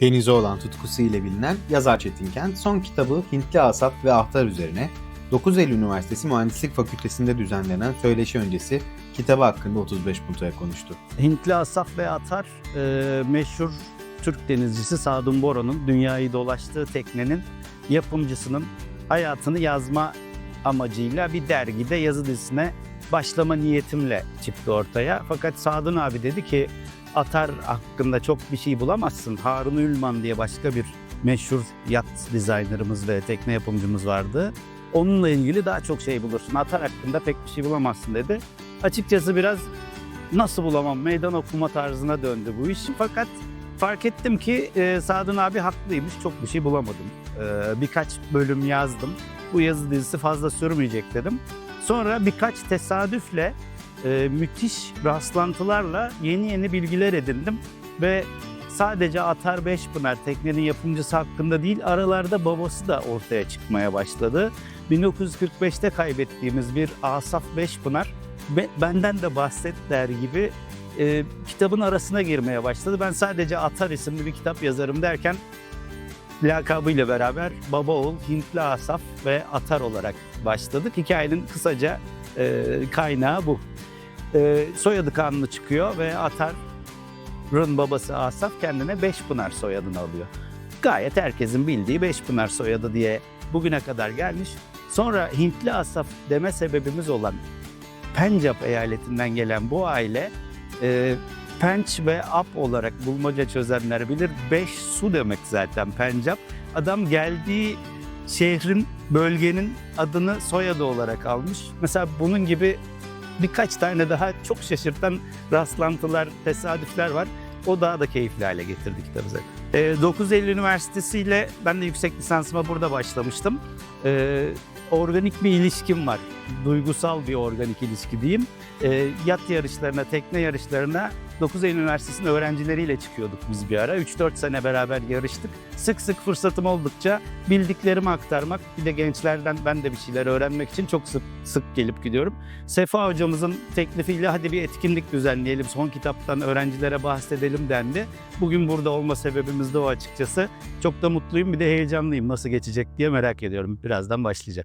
Denize olan tutkusu ile bilinen yazar Çetinkent son kitabı Hintli Asap ve Ahtar üzerine 9 Eylül Üniversitesi Mühendislik Fakültesi'nde düzenlenen söyleşi öncesi kitabı hakkında 35 puntoya konuştu. Hintli Asaf ve Atar e, meşhur Türk denizcisi Sadun Boran'ın dünyayı dolaştığı teknenin yapımcısının hayatını yazma amacıyla bir dergide yazı dizisine başlama niyetimle çıktı ortaya. Fakat Sadun abi dedi ki Atar hakkında çok bir şey bulamazsın. Harun Ülman diye başka bir meşhur yat dizaynerımız ve tekne yapımcımız vardı. Onunla ilgili daha çok şey bulursun. Atar hakkında pek bir şey bulamazsın dedi. Açıkçası biraz nasıl bulamam meydan okuma tarzına döndü bu iş. Fakat fark ettim ki e, Sadun abi haklıymış. Çok bir şey bulamadım. E, birkaç bölüm yazdım. Bu yazı dizisi fazla sürmeyecek dedim. Sonra birkaç tesadüfle e, müthiş rastlantılarla yeni yeni bilgiler edindim ve sadece Atar Beşpınar teknenin yapımcısı hakkında değil aralarda babası da ortaya çıkmaya başladı. 1945'te kaybettiğimiz bir Asaf Beşpınar be- benden de bahset der gibi e, kitabın arasına girmeye başladı. Ben sadece Atar isimli bir kitap yazarım derken lakabıyla beraber baba oğul Hintli Asaf ve Atar olarak başladık. Hikayenin kısaca e, kaynağı bu. E, soyadı kanunu çıkıyor ve Atar'ın babası Asaf kendine Beşpınar soyadını alıyor. Gayet herkesin bildiği Beşpınar soyadı diye bugüne kadar gelmiş. Sonra Hintli Asaf deme sebebimiz olan Pencap eyaletinden gelen bu aile e, Penç ve Ap olarak bulmaca çözenler bilir. Beş su demek zaten Pencap. Adam geldiği şehrin, bölgenin adını soyadı olarak almış. Mesela bunun gibi birkaç tane daha çok şaşırtan rastlantılar, tesadüfler var. O daha da keyifli hale getirdi kitabı zaten. E, 9 Eylül Üniversitesi ile ben de yüksek lisansıma burada başlamıştım. E, organik bir ilişkim var. Duygusal bir organik ilişki diyeyim. E, yat yarışlarına, tekne yarışlarına 9 Eylül Üniversitesi'nin öğrencileriyle çıkıyorduk biz bir ara. 3-4 sene beraber yarıştık. Sık sık fırsatım oldukça bildiklerimi aktarmak, bir de gençlerden ben de bir şeyler öğrenmek için çok sık sık gelip gidiyorum. Sefa hocamızın teklifiyle hadi bir etkinlik düzenleyelim, son kitaptan öğrencilere bahsedelim dendi. Bugün burada olma sebebimiz de o açıkçası. Çok da mutluyum, bir de heyecanlıyım nasıl geçecek diye merak ediyorum. Birazdan başlayacak.